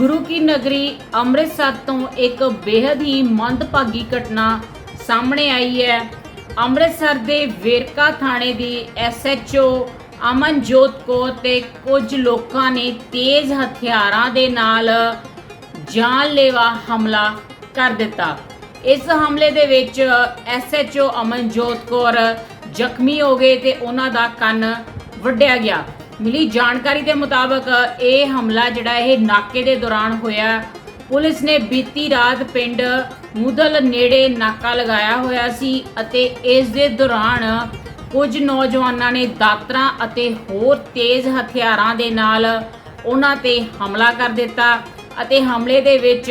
ਗੁਰੂ ਕੀ ਨਗਰੀ ਅੰਮ੍ਰਿਤਸਰ ਤੋਂ ਇੱਕ ਬੇहद ਹੀ ਮੰਦਭਾਗੀ ਘਟਨਾ ਸਾਹਮਣੇ ਆਈ ਹੈ। ਅੰਮ੍ਰਿਤਸਰ ਦੇ ਵੇਰਕਾ ਥਾਣੇ ਦੀ ਐਸਐਚਓ ਅਮਨਜੋਤ ਕੌਰ ਤੇ ਕੁਝ ਲੋਕਾਂ ਨੇ ਤੇਜ਼ ਹਥਿਆਰਾਂ ਦੇ ਨਾਲ ਜਾਨਲੇਵਾ ਹਮਲਾ ਕਰ ਦਿੱਤਾ। ਇਸ ਹਮਲੇ ਦੇ ਵਿੱਚ ਐਸਐਚਓ ਅਮਨਜੋਤ ਕੌਰ ਜ਼ਖਮੀ ਹੋ ਗਏ ਤੇ ਉਹਨਾਂ ਦਾ ਕੰਨ ਵੱਢਿਆ ਗਿਆ। ਮਿਲੀ ਜਾਣਕਾਰੀ ਦੇ ਮੁਤਾਬਕ ਇਹ ਹਮਲਾ ਜਿਹੜਾ ਇਹ ਨਾਕੇ ਦੇ ਦੌਰਾਨ ਹੋਇਆ। ਪੁਲਿਸ ਨੇ ਬੀਤੀ ਰਾਤ ਪਿੰਡ ਮੁਦਲ ਨੇੜੇ ਨਾਕਾ ਲਗਾਇਆ ਹੋਇਆ ਸੀ ਅਤੇ ਇਸ ਦੇ ਦੌਰਾਨ ਕੁਝ ਨੌਜਵਾਨਾਂ ਨੇ ਦਾਤਰਾਂ ਅਤੇ ਹੋਰ ਤੇਜ਼ ਹਥਿਆਰਾਂ ਦੇ ਨਾਲ ਉਹਨਾਂ ਤੇ ਹਮਲਾ ਕਰ ਦਿੱਤਾ ਅਤੇ ਹਮਲੇ ਦੇ ਵਿੱਚ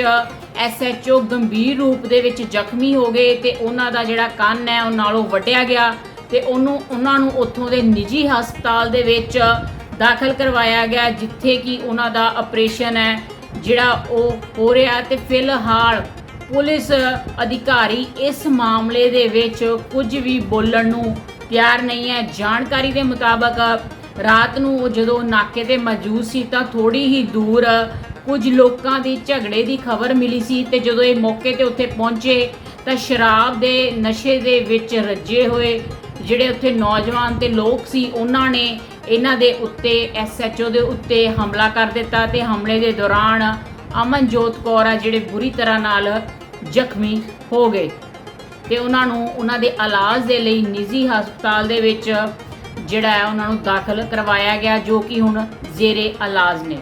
ਐਸਐਚਓ ਗੰਭੀਰ ਰੂਪ ਦੇ ਵਿੱਚ ਜ਼ਖਮੀ ਹੋ ਗਏ ਤੇ ਉਹਨਾਂ ਦਾ ਜਿਹੜਾ ਕੰਨ ਹੈ ਉਹ ਨਾਲੋਂ ਵੱਢਿਆ ਗਿਆ ਤੇ ਉਹਨੂੰ ਉਹਨਾਂ ਨੂੰ ਉੱਥੋਂ ਦੇ ਨਿੱਜੀ ਹਸਪਤਾਲ ਦੇ ਵਿੱਚ ਦਾਖਲ ਕਰਵਾਇਆ ਗਿਆ, ਜਿੱਥੇ ਕਿ ਉਹਨਾਂ ਦਾ ਆਪਰੇਸ਼ਨ ਹੈ, ਜਿਹੜਾ ਉਹ ਹੋ ਰਿਹਾ ਤੇ ਫਿਲਹਾਲ ਪੁਲਿਸ ਅਧਿਕਾਰੀ ਇਸ ਮਾਮਲੇ ਦੇ ਵਿੱਚ ਕੁਝ ਵੀ ਬੋਲਣ ਨੂੰ ਤਿਆਰ ਨਹੀਂ ਹੈ। ਜਾਣਕਾਰੀ ਦੇ ਮੁਤਾਬਕ ਰਾਤ ਨੂੰ ਉਹ ਜਦੋਂ ਨਾਕੇ ਤੇ ਮੌਜੂਦ ਸੀ ਤਾਂ ਥੋੜੀ ਹੀ ਦੂਰ ਕੁਝ ਲੋਕਾਂ ਦੀ ਝਗੜੇ ਦੀ ਖਬਰ ਮਿਲੀ ਸੀ ਤੇ ਜਦੋਂ ਇਹ ਮੌਕੇ ਤੇ ਉੱਥੇ ਪਹੁੰਚੇ ਤਾਂ ਸ਼ਰਾਬ ਦੇ ਨਸ਼ੇ ਦੇ ਵਿੱਚ ਰੱਜੇ ਹੋਏ, ਜਿਹੜੇ ਉੱਥੇ ਨੌਜਵਾਨ ਤੇ ਲੋਕ ਸੀ, ਉਹਨਾਂ ਨੇ ਇਹਨਾਂ ਦੇ ਉੱਤੇ ਐਸਐਚਓ ਦੇ ਉੱਤੇ ਹਮਲਾ ਕਰ ਦਿੱਤਾ ਤੇ ਹਮਲੇ ਦੇ ਦੌਰਾਨ ਅਮਨਜੋਤ ਕੌਰ ਆ ਜਿਹੜੇ ਬੁਰੀ ਤਰ੍ਹਾਂ ਨਾਲ ਜ਼ਖਮੀ ਹੋ ਗਏ। ਤੇ ਉਹਨਾਂ ਨੂੰ, ਉਹਨਾਂ ਦੇ ਇਲਾਜ ਦੇ ਲਈ ਨਿੱਜੀ ਹਸਪਤਾਲ ਦੇ ਵਿੱਚ ਜਿਹੜਾ ਹੈ, ਉਹਨਾਂ ਨੂੰ ਦਾਖਲ ਕਰਵਾਇਆ ਗਿਆ, ਜੋ ਕਿ ਹੁਣ ਜ਼ੇਰੇ ਇਲਾਜ ਨੇ।